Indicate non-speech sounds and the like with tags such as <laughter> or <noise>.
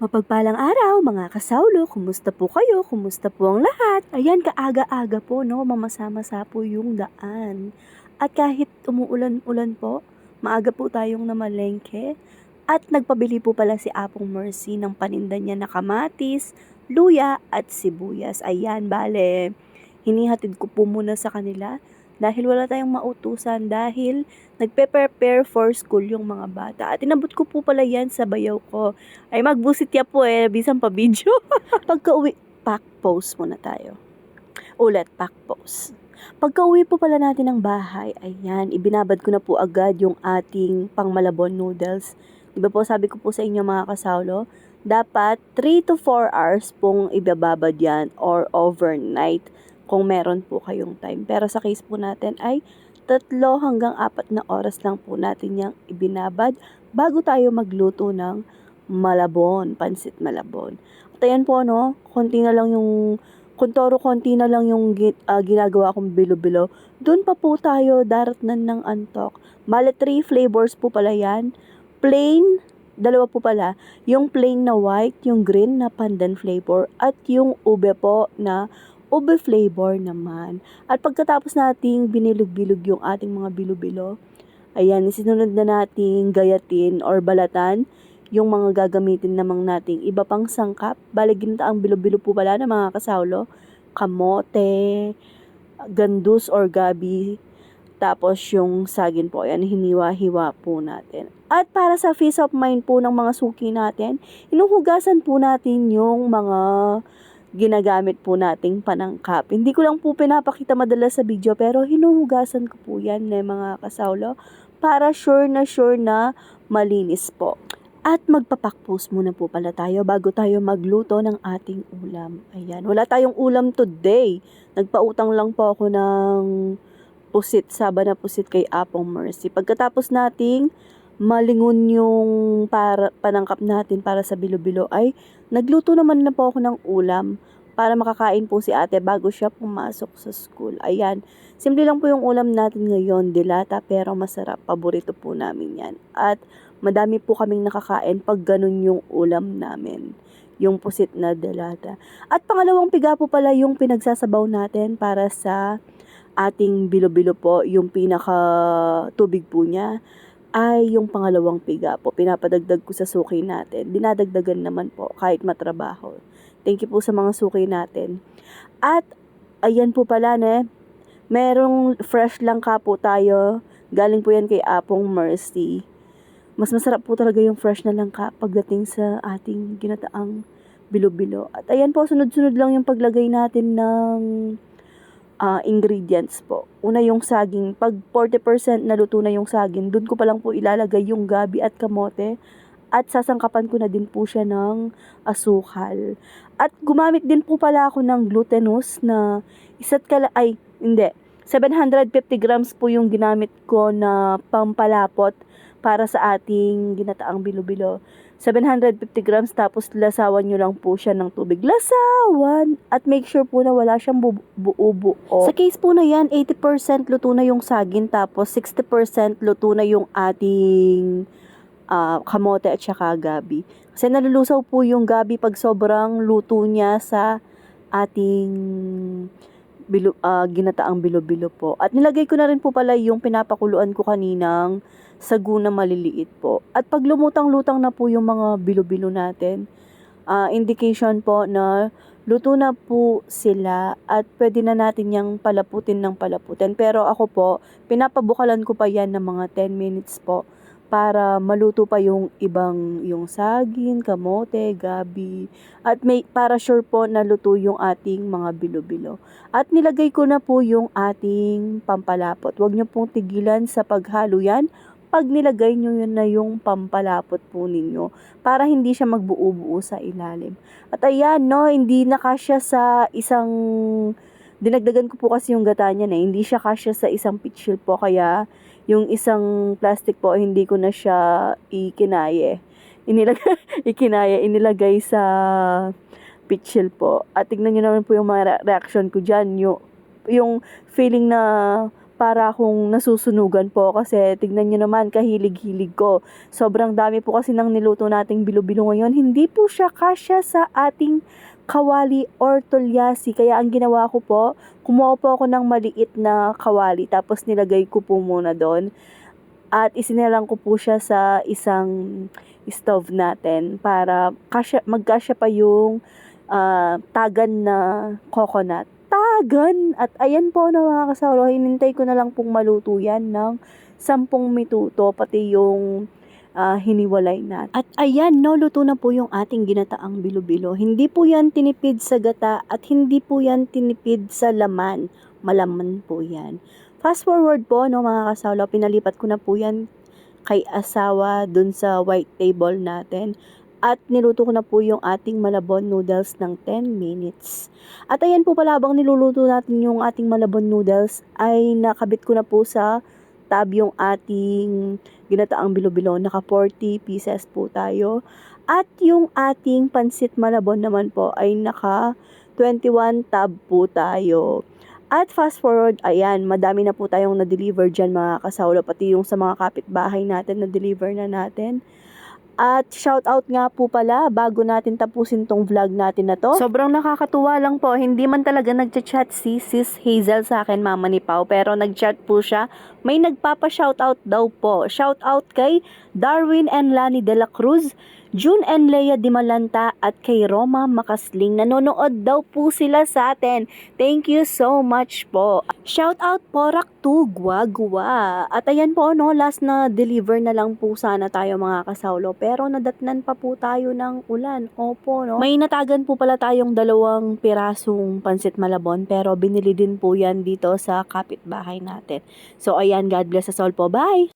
Mapagpalang araw mga kasawlo, kumusta po kayo? Kumusta po ang lahat? Ayan, kaaga-aga po, no? Mamasama-sa po yung daan. At kahit umuulan-ulan po, maaga po tayong namalengke. At nagpabili po pala si Apong Mercy ng paninda niya na kamatis, luya at sibuyas. Ayan, bale, hinihatid ko po muna sa kanila dahil wala tayong mautusan dahil nagpe-prepare for school yung mga bata. At inabot ko po pala yan sa bayaw ko. Ay magbusit ya po eh, bisan pa video. <laughs> Pagka uwi, pack pose muna tayo. Ulit, pack pose. Pagka uwi po pala natin ng bahay, ayan, ibinabad ko na po agad yung ating pangmalabon noodles. Diba po, sabi ko po sa inyo mga kasawlo, dapat 3 to 4 hours pong ibababad yan or overnight kung meron po kayong time. Pero sa case po natin ay tatlo hanggang apat na oras lang po natin yung ibinabad bago tayo magluto ng malabon, pansit malabon. At ayan po no, konti na lang yung kuntoro konti na lang yung ah, ginagawa kong bilo-bilo. Doon pa po tayo daratnan ng antok. Bale, three flavors po pala yan. Plain, dalawa po pala. Yung plain na white, yung green na pandan flavor, at yung ube po na ube flavor naman. At pagkatapos nating binilog-bilog yung ating mga bilo-bilo, ayan, sinunod na nating gayatin or balatan yung mga gagamitin namang nating iba pang sangkap. Bale, ginataang bilo-bilo po pala ng mga kasawlo. Kamote, gandus or gabi, tapos yung sagin po, yan, hiniwa-hiwa po natin. At para sa peace of mind po ng mga suki natin, inuhugasan po natin yung mga ginagamit po nating panangkap. Hindi ko lang po pinapakita madalas sa video pero hinuhugasan ko po yan ng mga kasawlo para sure na sure na malinis po. At magpapakpos muna po pala tayo bago tayo magluto ng ating ulam. Ayan, wala tayong ulam today. Nagpautang lang po ako ng pusit, saba na pusit kay Apong Mercy. Pagkatapos nating malingon yung para, panangkap natin para sa bilo-bilo ay nagluto naman na po ako ng ulam para makakain po si ate bago siya pumasok sa school. Ayan, simple lang po yung ulam natin ngayon, dilata pero masarap. Paborito po namin yan. At madami po kaming nakakain pag ganun yung ulam namin. Yung pusit na delata. At pangalawang piga po pala yung pinagsasabaw natin para sa ating bilo-bilo po, yung pinaka tubig po niya ay yung pangalawang piga po. Pinapadagdag ko sa suki natin. Dinadagdagan naman po kahit matrabaho. Thank you po sa mga suki natin. At ayan po pala ne, merong fresh lang ka po tayo. Galing po yan kay Apong Mercy. Mas masarap po talaga yung fresh na langka pagdating sa ating ginataang bilo-bilo. At ayan po, sunod-sunod lang yung paglagay natin ng ah, ingredients po. Una yung saging. Pag 40% naluto na yung saging, dun ko pa lang po ilalagay yung gabi at kamote. At sasangkapan ko na din po siya ng asukal. At gumamit din po pala ako ng glutinous na isa't kala, ay, hindi. 750 grams po yung ginamit ko na pampalapot para sa ating ginataang bilo-bilo. 750 grams tapos lasawan nyo lang po siya ng tubig. Lasawan! At make sure po na wala siyang bu- buo-buo. Sa case po na yan, 80% luto na yung saging tapos 60% luto na yung ating ah, kamote at saka gabi. Kasi nalulusaw po yung gabi pag sobrang luto niya sa ating bilo, ah, ginataang bilo-bilo po. At nilagay ko na rin po pala yung pinapakuluan ko kaninang sagu na maliliit po. At pag lumutang-lutang na po yung mga bilo-bilo natin, ah, indication po na luto na po sila at pwede na natin yung palaputin ng palaputin. Pero ako po, pinapabukalan ko pa yan ng mga 10 minutes po para maluto pa yung ibang yung saging, kamote, gabi at may para sure po na luto yung ating mga bilo-bilo. At nilagay ko na po yung ating pampalapot. Huwag niyo pong tigilan sa paghalo yan pag nilagay nyo yun na yung pampalapot po ninyo para hindi siya magbuo-buo sa ilalim. At ayan, no, hindi na kasya sa isang dinagdagan ko po kasi yung gata niya na hindi siya kasya sa isang pitchil po kaya yung isang plastic po hindi ko na siya ikinaye. Inilagay, <laughs> ikinaya, inilagay sa pitchil po. At tignan nyo naman po yung mga re- reaction ko dyan. Yung, yung feeling na para akong nasusunugan po kasi tignan nyo naman kahilig-hilig ko. Sobrang dami po kasi ng niluto nating bilo-bilo ngayon. Hindi po siya kasya sa ating kawali or tulyasi. Kaya ang ginawa ko po, kumuha po ako ng maliit na kawali tapos nilagay ko po muna doon. At isinilang ko po siya sa isang stove natin para kasya, magkasya pa yung ah, tagan na coconut. Tagan! At ayan po na mga kasawlo, hinintay ko na lang pong maluto yan ng 10 minuto, pati yung ah, hiniwalay natin. At ayan, no, luto na po yung ating ginataang bilo-bilo. Hindi po yan tinipid sa gata at hindi po yan tinipid sa laman. Malaman po yan. Fast forward po, no, mga kasawlo, pinalipat ko na po yan kay asawa dun sa white table natin. At niluto ko na po yung ating malabon noodles ng 10 minutes. At ayan po pala, habang niluluto natin yung ating malabon noodles, ay nakabit ko na po sa tab yung ating ginataang bilo-bilo. Naka 40 pieces po tayo. At yung ating pansit malabon naman po ay naka 21 tab po tayo. At fast forward, ayan, madami na po tayong na-deliver dyan mga kasawlo, pati yung sa mga kapitbahay natin, na-deliver na natin. At shout out nga po pala bago natin tapusin tong vlog natin na to. Sobrang nakakatuwa lang po. Hindi man talaga nagchat si Sis Hazel sa akin, Mama ni Pau. Pero nagchat po siya. May nagpapa-shoutout daw po. Shoutout kay Darwin and Lani de la Cruz, June and Leia Di Malanta at kay Roma Makasling. Nanonood daw po sila sa atin. Thank you so much po. Shoutout po Raktu Gwa Gwa. At ayan po no, last na deliver na lang po sana tayo mga kasawlo. Pero nadatnan pa po tayo ng ulan. Opo no. May natagan po pala tayong dalawang pirasong pansit malabon pero binili din po yan dito sa kapitbahay natin. So ayan, God bless us all po. Bye!